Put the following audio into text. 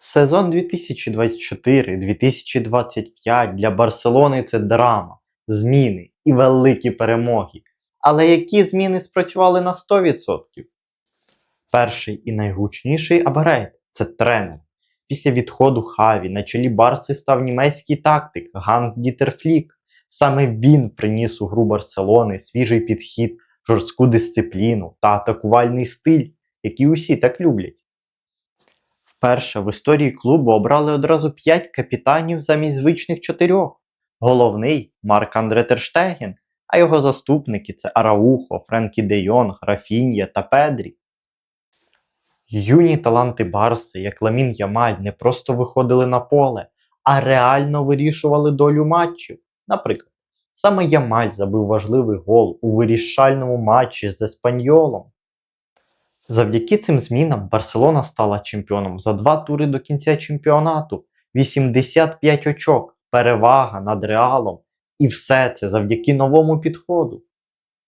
Сезон 2024-2025 для Барселони це драма, зміни і великі перемоги. Але які зміни спрацювали на 100%? Перший і найгучніший апгрейд – це тренер. Після відходу Хаві на чолі Барси став німецький тактик Ганс Дітер Флік. Саме він приніс у гру Барселони свіжий підхід, жорстку дисципліну та атакувальний стиль, який усі так люблять. Вперше в історії клубу обрали одразу 5 капітанів замість звичних чотирьох. Головний Марк Андре Терштеген, а його заступники це Араухо, Френкі Де Йонг, Рафінья та Педрі. Юні таланти Барси, як Ламін Ямаль, не просто виходили на поле, а реально вирішували долю матчів. Наприклад, саме Ямаль забив важливий гол у вирішальному матчі з Еспаньолом. Завдяки цим змінам Барселона стала чемпіоном за два тури до кінця чемпіонату. 85 очок, перевага над Реалом. І все це завдяки новому підходу.